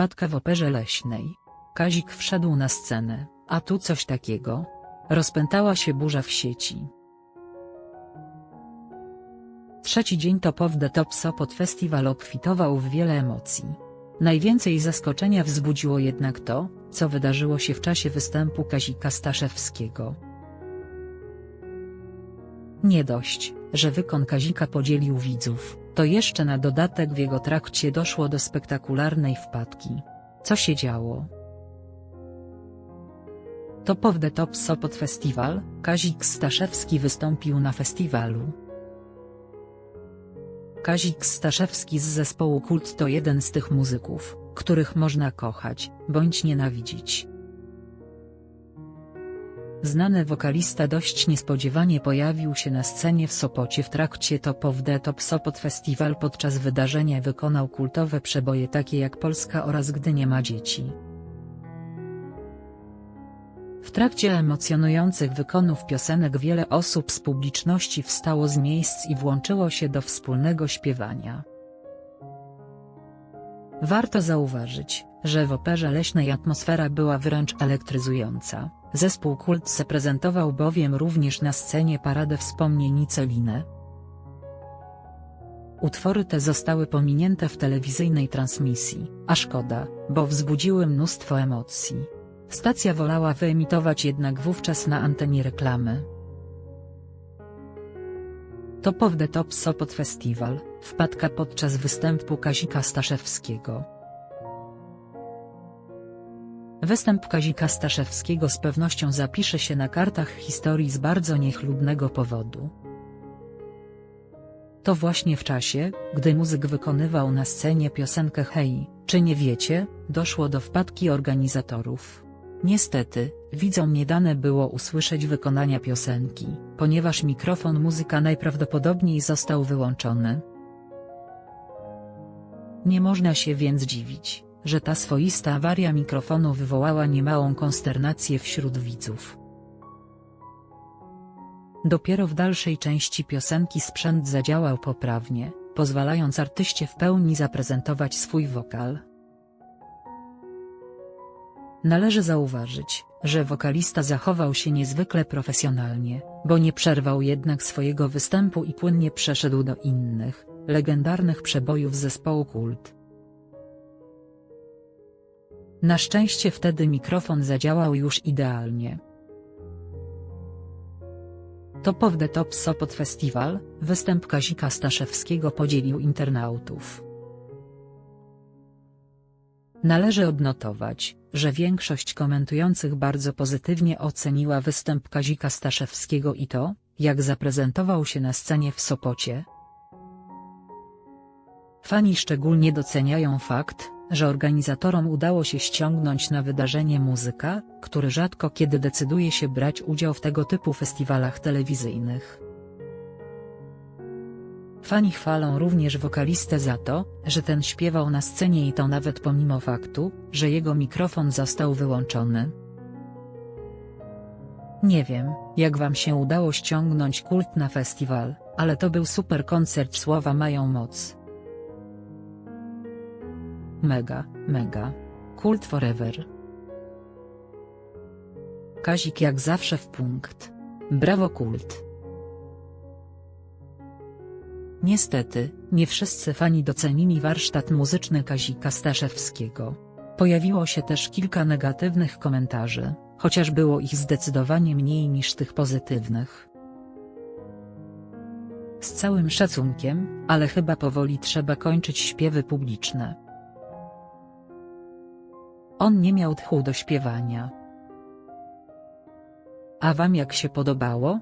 wpadka w operze leśnej. Kazik wszedł na scenę, a tu coś takiego. Rozpętała się burza w sieci. Trzeci dzień Top the Top Sopot Festival obfitował w wiele emocji. Najwięcej zaskoczenia wzbudziło jednak to, co wydarzyło się w czasie występu Kazika Staszewskiego. Nie dość, że wykon Kazika podzielił widzów, to jeszcze na dodatek w jego trakcie doszło do spektakularnej wpadki. Co się działo? Top of the Top Sopot Festival, Kazik Staszewski wystąpił na festiwalu. Kazik Staszewski z zespołu Kult to jeden z tych muzyków, których można kochać, bądź nienawidzić. Znany wokalista dość niespodziewanie pojawił się na scenie w Sopocie w trakcie Top of the Top Sopot Festival podczas wydarzenia wykonał kultowe przeboje takie jak Polska oraz Gdy nie ma dzieci. W trakcie emocjonujących wykonów piosenek wiele osób z publiczności wstało z miejsc i włączyło się do wspólnego śpiewania. Warto zauważyć, że w operze leśnej atmosfera była wręcz elektryzująca. Zespół Kult zaprezentował bowiem również na scenie paradę wspomnień i Celinę. Utwory te zostały pominięte w telewizyjnej transmisji, a szkoda, bo wzbudziły mnóstwo emocji. Stacja wolała wyemitować jednak wówczas na antenie reklamy. Top of the Top Sopot Festival, wpadka podczas występu Kazika Staszewskiego. Występ Kazika Staszewskiego z pewnością zapisze się na kartach historii z bardzo niechlubnego powodu. To właśnie w czasie, gdy muzyk wykonywał na scenie piosenkę Hej, czy nie wiecie, doszło do wpadki organizatorów. Niestety, widzom nie dane było usłyszeć wykonania piosenki, ponieważ mikrofon muzyka najprawdopodobniej został wyłączony. Nie można się więc dziwić, że ta swoista awaria mikrofonu wywołała niemałą konsternację wśród widzów. Dopiero w dalszej części piosenki sprzęt zadziałał poprawnie, pozwalając artyście w pełni zaprezentować swój wokal. Należy zauważyć, że wokalista zachował się niezwykle profesjonalnie, bo nie przerwał jednak swojego występu i płynnie przeszedł do innych, legendarnych przebojów zespołu Kult. Na szczęście wtedy mikrofon zadziałał już idealnie. Top of the Top Sopot Festival, występ Kazika Staszewskiego podzielił internautów. Należy odnotować, że większość komentujących bardzo pozytywnie oceniła występ Kazika Staszewskiego i to, jak zaprezentował się na scenie w Sopocie. Fani szczególnie doceniają fakt, że organizatorom udało się ściągnąć na wydarzenie muzyka, który rzadko kiedy decyduje się brać udział w tego typu festiwalach telewizyjnych. Fani chwalą również wokalistę za to, że ten śpiewał na scenie i to nawet pomimo faktu, że jego mikrofon został wyłączony. Nie wiem, jak wam się udało ściągnąć kult na festiwal, ale to był super koncert słowa mają moc. Mega, mega. Kult forever. Kazik jak zawsze w punkt. Brawo kult. Niestety, nie wszyscy fani docenili warsztat muzyczny Kazika Staszewskiego. Pojawiło się też kilka negatywnych komentarzy, chociaż było ich zdecydowanie mniej niż tych pozytywnych. Z całym szacunkiem, ale chyba powoli trzeba kończyć śpiewy publiczne. On nie miał tchu do śpiewania. A wam jak się podobało?